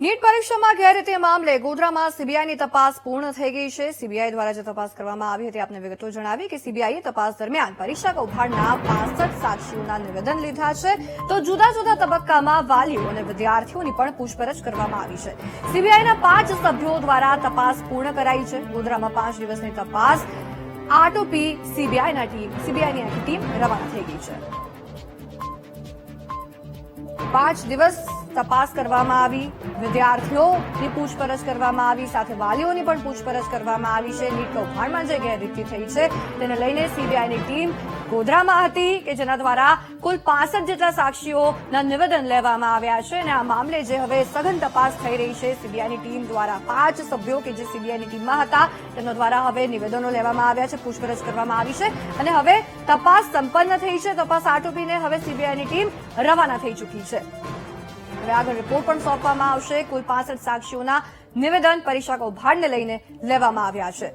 NEET પરીક્ષામાં ગેરરીતિ મામલે ગોધરામાં સીબીઆઈની તપાસ પૂર્ણ થઈ ગઈ છે. સીબીઆઈ દ્વારા જે તપાસ કરવામાં આવી હતી, આપને વિગતો જણાવી કે સીબીઆઈએ તપાસ દરમિયાન પરીક્ષા કૌભાંડના પાસઠ સાક્ષીઓના નિવેદન લીધા છે. તો જુદા જુદા તબક્કામાં વાલીઓ અને વિદ્યાર્થીઓની પણ પૂછપરછ કરવામાં આવી છે. સીબીઆઈના પાંચ સભ્યો દ્વારા તપાસ પૂર્ણ કરાઈ છે. ગોધરામાં પાંચ દિવસની તપાસ આટોપી સીબીઆઈના ટીમ, સીબીઆઈની ટીમ રવાના થઈ ગઈ છે. પાંચ દિવસ તપાસ કરવામાં આવી વિદ્યાર્થીઓની પૂછપરછ કરવામાં આવી, સાથે વાલીઓની પણ પૂછપરછ કરવામાં આવી છે. નીટ કૌભાંડમાં જે ગેરરીતિ થઈ છે, તેને લઈને સીબીઆઈની ટીમ ગોધરામાં હતી કે જેના દ્વારા કુલ પાસઠ જેટલા સાક્ષીઓના નિવેદન લેવામાં આવ્યા છે અને આ મામલે જે હવે સઘન તપાસ થઈ રહી છે, સીબીઆઈની ટીમ દ્વારા પાંચ સભ્યો કે જે સીબીઆઈની ટીમમાં હતા, તેમના દ્વારા હવે નિવેદનો લેવામાં આવ્યા છે, પૂછપરછ કરવામાં આવી છે અને હવે તપાસ સંપન્ન થઈ છે. તપાસ આટોપીને હવે સીબીઆઈની ટીમ રવાના થઈ ચૂકી છે. હવે આગળ રિપોર્ટ પણ સોંપવામાં આવશે. કુલ પાસઠ સાક્ષીઓના નિવેદન પરીક્ષા કૌભાંડને લઈને લેવામાં આવ્યા છે.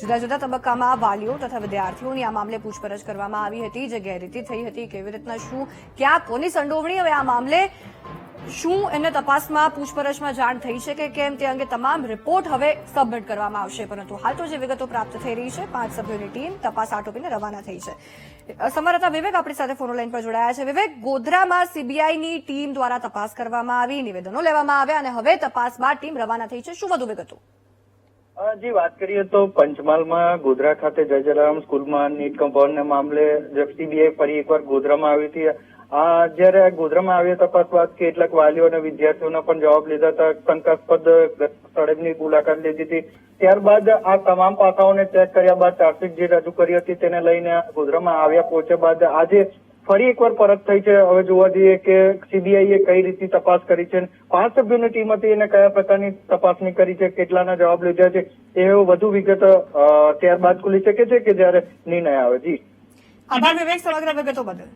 જુદા જુદા તબક્કામાં વાલીઓ તથા વિદ્યાર્થીઓની આ મામલે પૂછપરછ કરવામાં આવી હતી. જે ગેરરીતિ થઈ હતી, કેવી રીતના શું, ક્યાં, કોની સંડોવણી? હવે આ મામલે શું એમને તપાસમાં પૂછપરછમાં જાણ થઈ છે કે કેમ તે અંગે તમામ રિપોર્ટ હવે સબમિટ કરવામાં આવશે, પરંતુ હાલ તો જે વિગતો પ્રાપ્ત થઈ રહી છે, પાંચ સભ્યોની ટીમ તપાસ આટોપીને રવાના થઈ છે. સંવાદદાતા વિવેક આપણી સાથે ફોન લાઈન પર જોડાયા છે. વિવેક, ગોધરામાં સીબીઆઈની ટીમ દ્વારા તપાસ કરવામાં આવી, નિવેદનો લેવામાં આવ્યા અને હવે તપાસમાં ટીમ રવાના થઈ છે. શું વધુ વિગતો? જી, વાત કરીએ તો પંચમહાલમાં ગોધરા ખાતે જય જલારામ સ્કૂલમાં નીટ કમ્પાઉન્ડના મામલે સીબીઆઈ ફરી એકવાર ગોધરામાં આવી હતી. જ્યારે ગોધરામાં આવી તપાસ બાદ કેટલાક વાલીઓ અને વિદ્યાર્થીઓના પણ જવાબ લીધા હતા. શંકાસ્પદ સ્થળની મુલાકાત લીધી હતી. ત્યારબાદ આ તમામ પાસાઓને ચેક કર્યા બાદ ચાર્જશીટ જે રજૂ કરી હતી તેને લઈને ગોધરામાં આવ્યા પહોંચ્યા બાદ આજે ફરી એકવાર પરત થઈ છે. હવે જોવા જઈએ કે સીબીઆઈએ કઈ રીતની તપાસ કરી છે પાંચ સભ્યોની ટીમ હતી એને કયા પ્રકારની તપાસણી કરી છે, કેટલાના જવાબ લીધા છે એ વધુ વિગત ત્યારબાદ ખુલી શકે છે કે જ્યારે નિર્ણય આવે? જી. આભાર વિવેક, સમગ્ર વિગતો બદલ.